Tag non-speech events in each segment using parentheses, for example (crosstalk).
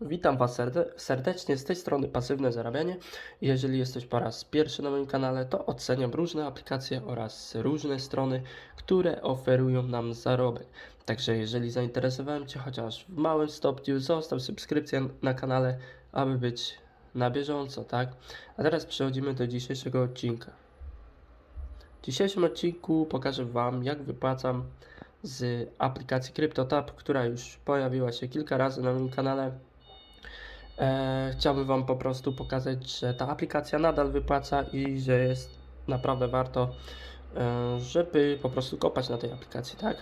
Witam Was serde- serdecznie z tej strony Pasywne Zarabianie. Jeżeli jesteś po raz pierwszy na moim kanale, to oceniam różne aplikacje oraz różne strony, które oferują nam zarobek. Także jeżeli zainteresowałem Cię chociaż w małym stopniu, zostaw subskrypcję na kanale, aby być na bieżąco, tak? A teraz przechodzimy do dzisiejszego odcinka. W dzisiejszym odcinku pokażę Wam, jak wypłacam z aplikacji CryptoTab, która już pojawiła się kilka razy na moim kanale. E, chciałbym Wam po prostu pokazać, że ta aplikacja nadal wypłaca i że jest naprawdę warto, e, żeby po prostu kopać na tej aplikacji, tak?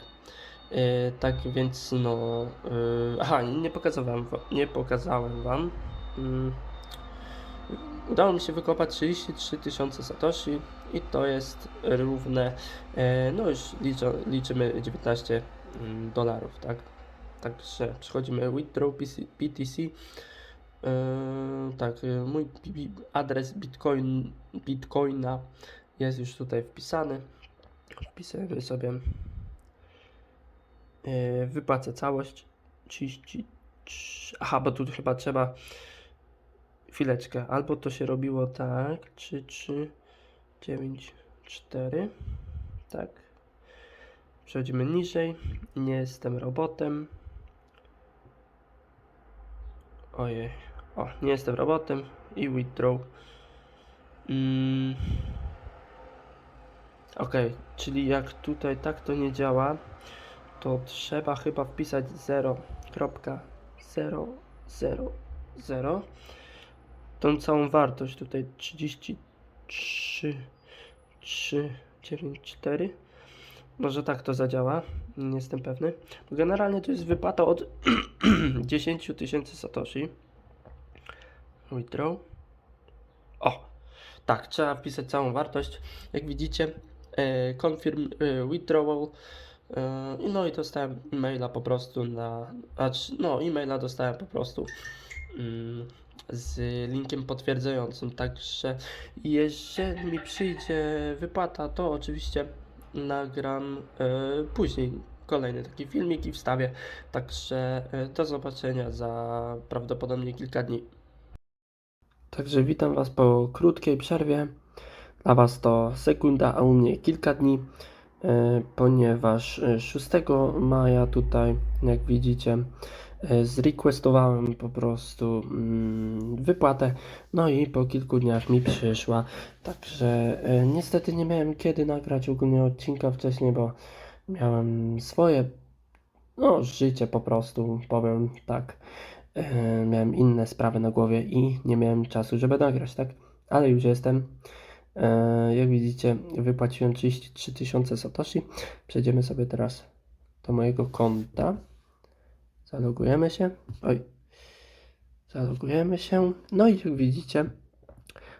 E, tak więc no. E, aha, nie pokazałem, nie pokazałem Wam. Mm, udało mi się wykopać 33 tysiące Satoshi i to jest równe, e, no już liczę, liczymy 19 mm, dolarów, tak? Także przechodzimy withdraw PTC. Yy, tak, yy, mój adres Bitcoin, Bitcoina jest już tutaj wpisany. Wpisujemy sobie. Yy, wypłacę całość 33. Aha, bo tu chyba trzeba. Chwileczkę. Albo to się robiło tak. 3, 3, 9, 4. Tak. Przechodzimy niżej. Nie jestem robotem. Ojej. O, nie jestem robotem i withdraw. Mm. Ok, czyli jak tutaj tak to nie działa, to trzeba chyba wpisać 0.000 tą całą wartość tutaj 33 3 9 4 może tak to zadziała, nie jestem pewny. Generalnie to jest wypłata od (clears throat) 10 tysięcy satoshi. Withdraw. O, tak, trzeba wpisać całą wartość. Jak widzicie, e, confirm e, withdrawal. E, no i dostałem e-maila po prostu na. No, e-maila dostałem po prostu mm, z linkiem potwierdzającym. Także jeżeli mi przyjdzie wypłata, to oczywiście nagram e, później kolejny taki filmik i wstawię. Także e, do zobaczenia za prawdopodobnie kilka dni. Także witam Was po krótkiej przerwie. Dla Was to sekunda, a u mnie kilka dni, e, ponieważ e, 6 maja tutaj, jak widzicie, e, zrequestowałem po prostu mm, wypłatę, no i po kilku dniach mi przyszła. Także e, niestety nie miałem kiedy nagrać ogólnie odcinka wcześniej, bo miałem swoje, no, życie po prostu, powiem tak. E, miałem inne sprawy na głowie i nie miałem czasu, żeby nagrać, tak? Ale już jestem. E, jak widzicie, wypłaciłem 33 tysiące Satoshi. Przejdziemy sobie teraz do mojego konta. Zalogujemy się. Oj. Zalogujemy się. No i jak widzicie,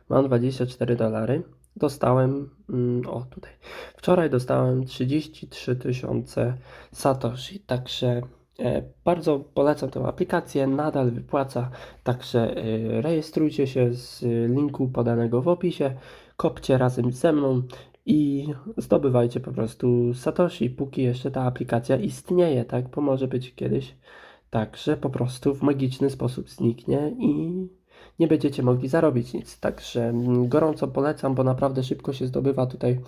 mam 24 dolary. Dostałem, mm, o tutaj, wczoraj dostałem 33 tysiące Satoshi, także bardzo polecam tę aplikację, nadal wypłaca, także e, rejestrujcie się z linku podanego w opisie, kopcie razem ze mną i zdobywajcie po prostu Satoshi, póki jeszcze ta aplikacja istnieje, tak, bo może być kiedyś tak, że po prostu w magiczny sposób zniknie i nie będziecie mogli zarobić nic. Także mm, gorąco polecam, bo naprawdę szybko się zdobywa tutaj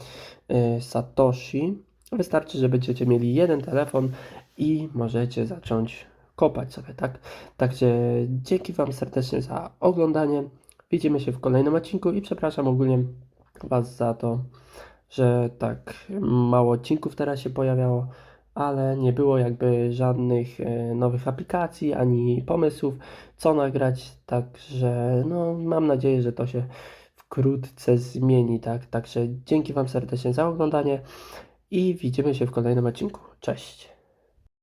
Satoshi. Wystarczy, że będziecie mieli jeden telefon i możecie zacząć kopać sobie, tak? Także dzięki Wam serdecznie za oglądanie. Widzimy się w kolejnym odcinku i przepraszam ogólnie Was za to, że tak mało odcinków teraz się pojawiało, ale nie było jakby żadnych e, nowych aplikacji ani pomysłów, co nagrać, także no mam nadzieję, że to się wkrótce zmieni, tak? Także dzięki Wam serdecznie za oglądanie i widzimy się w kolejnym odcinku. Cześć!